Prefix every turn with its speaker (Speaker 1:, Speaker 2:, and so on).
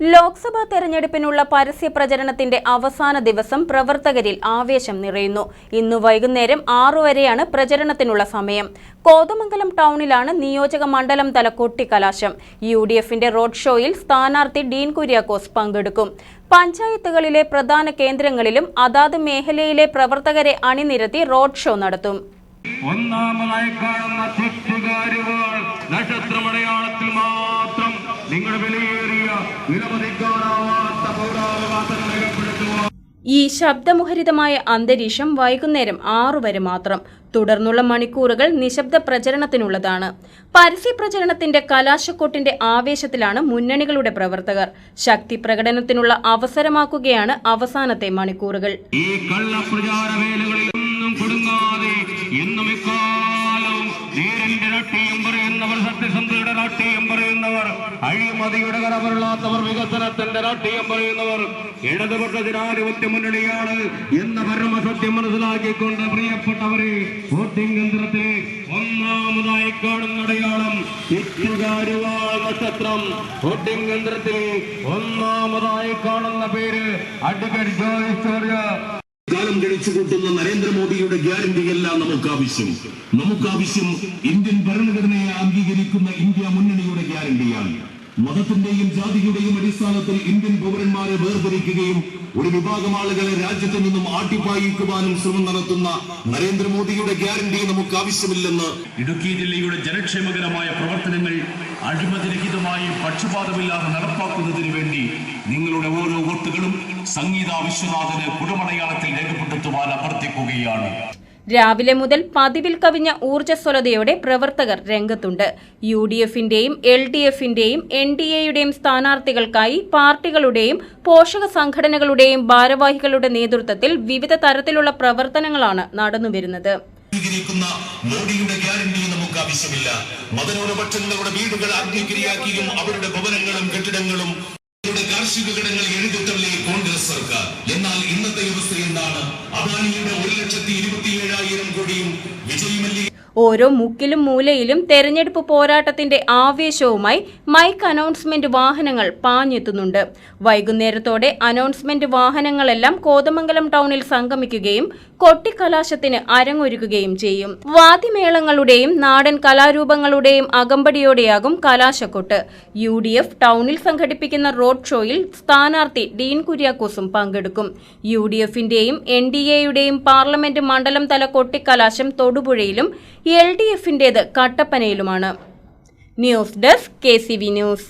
Speaker 1: ലോക്സഭാ തെരഞ്ഞെടുപ്പിനുള്ള പരസ്യ പ്രചരണത്തിന്റെ അവസാന ദിവസം പ്രവർത്തകരിൽ ആവേശം നിറയുന്നു. ഇന്നു വൈകുന്നേരം ആറു വരെയാണ് പ്രചരണത്തിനുള്ള സമയം. കോതമംഗലം ടൗണിലാണ് നിയോജക മണ്ഡലം തല കൊട്ടിക്കലാശം. യു ഡി എഫിന്റെ റോഡ് ഷോയിൽ സ്ഥാനാർത്ഥി ഡീൻ കുര്യാക്കോസ് പങ്കെടുക്കും. പഞ്ചായത്തുകളിലെ പ്രധാന കേന്ദ്രങ്ങളിലും അതാത് മേഖലയിലെ പ്രവർത്തകരെ അണിനിരത്തി റോഡ് ഷോ നടത്തും.
Speaker 2: ഒന്നാമതായി കാണുന്ന നക്ഷത്രമടയാളത്തിൽ മാത്രം നിങ്ങൾ വിലമതിക്കാനാവാത്ത പൗരാവകാശം രേഖപ്പെടുത്തുവാൻ
Speaker 1: ഈ ശബ്ദമുഹരിതമായ അന്തരീക്ഷം വൈകുന്നേരം ആറു വരെ മാത്രം. തുടർന്നുള്ള മണിക്കൂറുകൾ നിശബ്ദ പ്രചരണത്തിനുള്ളതാണ്. പരസ്യ പ്രചരണത്തിന്റെ കലാശക്കൊട്ടിന്റെ ആവേശത്തിലാണ് മുന്നണികളുടെ പ്രവർത്തകർ. ശക്തി പ്രകടനത്തിനുള്ള അവസരമാക്കുകയാണ് അവസാനത്തെ മണിക്കൂറുകൾ.
Speaker 2: ഈ സത്യസന്ധയുടെ രാഷ്ട്രീയം പറയുന്നവർ അഴിമതിയുടെ കറവരുള്ളാത്തവർ വികസനത്തിന്റെ രാഷ്ട്രീയം പറയുന്നവർ ഇടതുപക്ഷ ജനാധിപത്യ മുന്നണിയാണ് എന്ന പരമസത്യം മനസ്സിലാക്കിക്കൊണ്ട് പ്രിയപ്പെട്ടവരെ വോട്ടിംഗ് യന്ത്രത്തിൽ ഒന്നാമതായി കാണുന്ന അടയാളം നക്ഷത്രം. വോട്ടിംഗ് യന്ത്രത്തിൽ ഒന്നാമതായി കാണുന്ന പേര് അഡ്വക്കേറ്റ് ജോയ് ചോർജ്
Speaker 3: കാലം കഴിച്ചു കൂട്ടുന്ന നരേന്ദ്രമോദിയുടെ ഗ്യാരണ്ടിയല്ല നമുക്ക് ആവശ്യം നമുക്ക് ആവശ്യം ഇന്ത്യൻ ഭരണഘടനയെ അംഗീകരിക്കുന്ന ഇന്ത്യ മുന്നണിയുടെ ഗ്യാരണ്ടിയാണ്. മതത്തിന്റെയും ജാതിയുടെയും അടിസ്ഥാനത്തിൽ ഇന്ത്യൻ പൗരന്മാരെ വേർതിരിക്കുകയും ഒരു വിഭാഗം ആളുകളെ രാജ്യത്ത് നിന്നും ആട്ടിപ്പായിക്കുവാനും ശ്രമം നടത്തുന്ന നരേന്ദ്രമോദിയുടെ ഗ്യാരണ്ടി നമുക്ക് ആവശ്യമില്ലെന്ന്
Speaker 4: ഇടുക്കി ജില്ലയുടെ ജനക്ഷേമകരമായ പ്രവർത്തനങ്ങൾ അഴിമതിരഹിതമായി പക്ഷപാതമില്ലാതെ നടപ്പാക്കുന്നതിന് വേണ്ടി നിങ്ങളുടെ ഓരോ വോട്ടുകളും സംഗീത വിശ്വനാഥന് കുടമടയാളത്തിൽ രേഖപ്പെടുത്തുവാൻ അഭ്യർത്ഥിക്കുകയാണ്.
Speaker 1: രാവിലെ മുതൽ പതിവിൽ കവിഞ്ഞ ഊർജസ്വലതയോടെ പ്രവർത്തകർ രംഗത്തുണ്ട്. യു ഡി എഫിന്റെയും എൽ ഡി എഫിന്റെയും എൻ ഡി എയുടെയും സ്ഥാനാർത്ഥികൾക്കായി പാർട്ടികളുടെയും പോഷക സംഘടനകളുടെയും ഭാരവാഹികളുടെ നേതൃത്വത്തിൽ വിവിധ തരത്തിലുള്ള പ്രവർത്തനങ്ങളാണ് നടന്നുവരുന്നത്.
Speaker 3: അംഗീകരിക്കുന്ന മോഡിയുടെ ഗ്യാരണ്ടി നമുക്ക് ആവശ്യമില്ല. മതന്യൂനപക്ഷങ്ങളുടെ വീടുകൾ അഗ്നിക്കിരിയാക്കിയും അവരുടെ ഭവനങ്ങളും കെട്ടിടങ്ങളും കാർഷിക കിടങ്ങൾ എഴുതിത്തള്ളി കോൺഗ്രസ് സർക്കാർ. എന്നാൽ ഇന്നത്തെ അവസ്ഥ എന്താണ്? അദാനിയുടെ ഒരു ലക്ഷത്തി ഇരുപത്തിയേഴായിരം കോടിയും വിജയ് മല്യ
Speaker 1: ഓരോ മുക്കിലും മൂലയിലും തെരഞ്ഞെടുപ്പ് പോരാട്ടത്തിന്റെ ആവേശവുമായി മൈക്ക് അനൗൺസ്മെന്റ് വാഹനങ്ങൾ പാഞ്ഞെത്തുന്നുണ്ട്. വൈകുന്നേരത്തോടെ അനൗൺസ്മെന്റ് വാഹനങ്ങളെല്ലാം കോതമംഗലം ടൗണിൽ സംഗമിക്കുകയും കൊട്ടിക്കലാശത്തിന് അരങ്ങൊരുക്കുകയും ചെയ്യും. വാദ്യമേളങ്ങളുടെയും നാടൻ കലാരൂപങ്ങളുടെയും അകമ്പടിയോടെയാകും കലാശക്കൊട്ട്. യു ഡി എഫ് ടൗണിൽ സംഘടിപ്പിക്കുന്ന റോഡ് ഷോയിൽ സ്ഥാനാർത്ഥി ഡീൻ കുര്യാക്കോസും പങ്കെടുക്കും. യു ഡി എഫിന്റെയും എൻ ഡി എയുടെയും പാർലമെന്റ് മണ്ഡലം തല കൊട്ടിക്കലാശം തൊടുപുഴയിലും എൽ ഡി എഫിന്റേത് കട്ടപ്പനയിലുമാണ്. News desk K C V news.